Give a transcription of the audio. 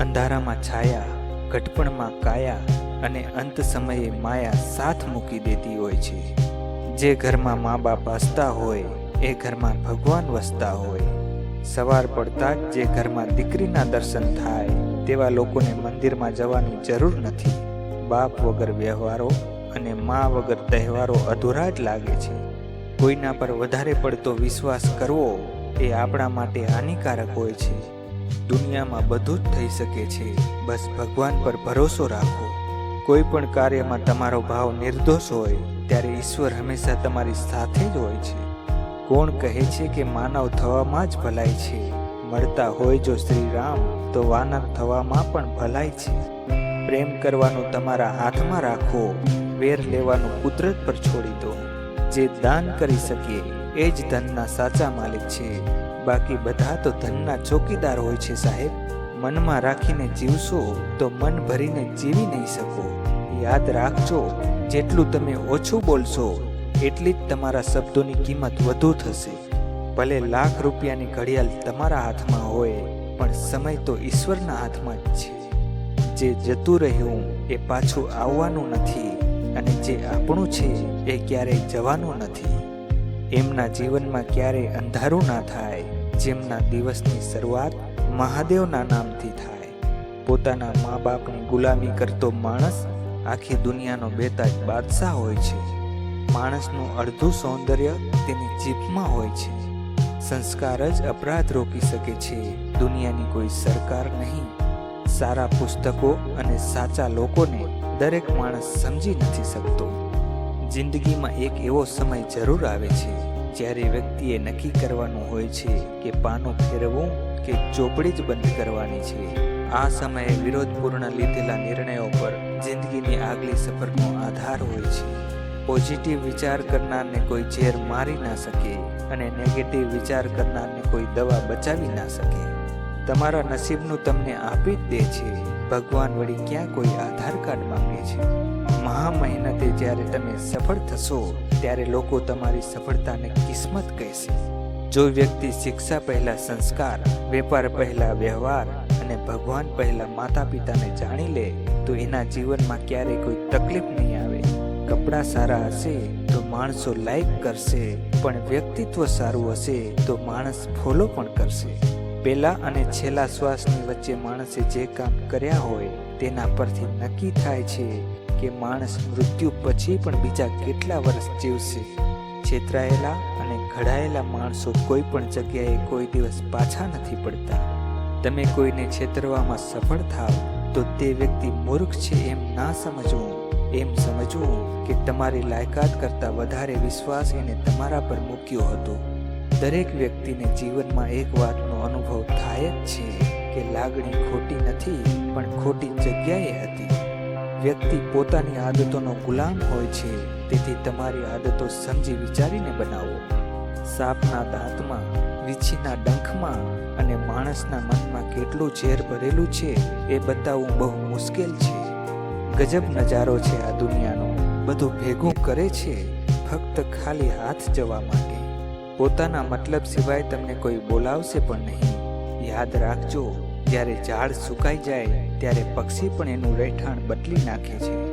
અંધારામાં છાયા, ઘટપણમાં કાયા અને અંત સમયે માયા સાથ મૂકી દેતી હોય છે. જે ઘરમાં મા બાપ હસતા હોય, એ ઘરમાં ભગવાન વસતા હોય. સવાર પડતા જ જે ઘરમાં દીકરીના દર્શન થાય, તેવા લોકોને મંદિરમાં જવાની જરૂર નથી. બાપ વગર વ્યવહારો અને મા વગર તહેવારો અધૂરા જ લાગે છે. કોઈના પર વધારે પડતો વિશ્વાસ કરવો, એ આપણા માટે હાનિકારક હોય છે. દુનિયામાં બધું જ થઈ શકે છે. બસ ભગવાન પર ભરોસો રાખો. કોઈ પણ કાર્યમાં તમારો ભાવ નિર્દોષ હોય, ત્યારે ઈશ્વર હંમેશા તમારી સાથે જ હોય છે. કોણ કહે છે કે માનવ થવામાં જ ભલાઈ છે? મળતા હોય જો શ્રી રામ તો વાનર થવામાં પણ ભલાઈ છે. પ્રેમ કરવાનું તમારા હાથમાં રાખો. વેર લેવાનું કુદરત પર છોડી દો. જે દાન કરી શકીએ એ જ ધનના સાચા માલિક છે. બાકી બધા તો ધનના ચોકીદાર હોય છે સાહેબ. મનમાં રાખીને જીવશો તો મન ભરીને જીવી નહીં શકો. યાદ રાખજો, જેટલું તમે ઓછું બોલશો, એટલી જ તમારા શબ્દોની કિંમત વધુ થશે. ભલે લાખ રૂપિયાની ઘડિયાળ તમારા હાથમાં હોય, પણ સમય તો ઈશ્વરના હાથમાં જ છે. જે જતું રહ્યું એ પાછું આવવાનું નથી અને જે આપણું છે એ ક્યારેય જવાનું નથી. એમના જીવનમાં ક્યારેય અંધારું ના થાય. જેમના દિવસની શરૂઆત મહાદેવના નામથી થાય. પોતાના મા બાપની ગુલામી કરતો માણસ આખી દુનિયાનો બેતાજ બાદશાહ હોય છે. માણસનું અડધું સૌંદર્ય તેની જીભમાં હોય છે. સંસ્કાર જ અપરાધ રોકી શકે છે. દુનિયાની કોઈ સરકાર નહીં. સારા પુસ્તકો અને સાચા લોકોને દરેક માણસ સમજી નથી શકતો. જિંદગીમાં એક એવો સમય જરૂર આવે છે જ્યારે વ્યક્તિએ નક્કી કરવાનું હોય છે કે પાનું ફેરવવું કે ચોપડી જ બંધ કરવાની છે, આ સમયે વિરોધપૂર્ણ લીધેલા નિર્ણયો પર જિંદગીની આગલી સફરનો આધાર હોય છે. પોઝિટિવ વિચાર કરનારને કોઈ ઝેર મારી ના શકે અને નેગેટિવ વિચાર કરનારને કોઈ દવા બચાવી ના શકે. તમારા નસીબનું તમને આપી જ દે છે. ભગવાન વળી ક્યાં કોઈ આધાર કાર્ડ માંગે છે? મહા મહેનતે જ્યારે તમે સફળ થશો, ત્યારે લોકો તમારી સફળતાને કિસ્મત કહેશે. જો વ્યક્તિ શિક્ષા પહેલા સંસ્કાર, વેપાર પહેલા વ્યવહાર અને ભગવાન પહેલા માતા પિતાને જાણી લે, તો એના જીવનમાં ક્યારેય કોઈ તકલીફ નહીં આવે. કપડાં સારા હશે તો માણસો લાઈક કરશે, પણ વ્યક્તિત્વ સારું હશે તો માણસ ફોલો પણ કરશે. પહેલા અને છેલ્લા શ્વાસની વચ્ચે માણસે જે કામ કર્યા હોય, તેના પરથી નક્કી થાય છે કે માણસ મૃત્યુ પછી પણ બીજા કેટલા વર્ષ જીવશે? છેતરાયેલા અને ઘડાયેલા માણસો કોઈ પણ જગ્યાએ કોઈ દિવસ પાછા નથી પડતા. તમે કોઈને છેતરવામાં સફળ થાવ, તો તે વ્યક્તિ મૂર્ખ છે એમ ના સમજવું. એમ સમજવું કે તમારી લાયકાત કરતાં વધારે વિશ્વાસ એને તમારા પર મૂક્યો હતો. દરેક વ્યક્તિને જીવનમાં એક વાતનો અનુભવ થાય જ છે કે લાગણી ખોટી નથી, પણ ખોટી જગ્યાએ હતી. વ્યક્તિ પોતાની આદતોનો ગુલામ હોય છે, તેથી તમારી આદતો સમજી વિચારીને બનાવો. સાપના દાંતમાં, વીછીના ડંખમાં અને માણસના મનમાં કેટલું ઝેર ભરેલું છે, એ બતાવવું બહુ મુશ્કેલ છે. ગજબ નજારો છે આ દુનિયાનો. બધું ભેગું કરે છે, ફક્ત ખાલી હાથ જવા માટે. પોતાના મતલબ સિવાય તમને કોઈ બોલાવશે પણ નહીં. યાદ રાખજો જ્યારે ઝાડ સુકાઈ જાય ત્યારે પક્ષી પણ એનું રહેઠાણ બદલી નાખે છે.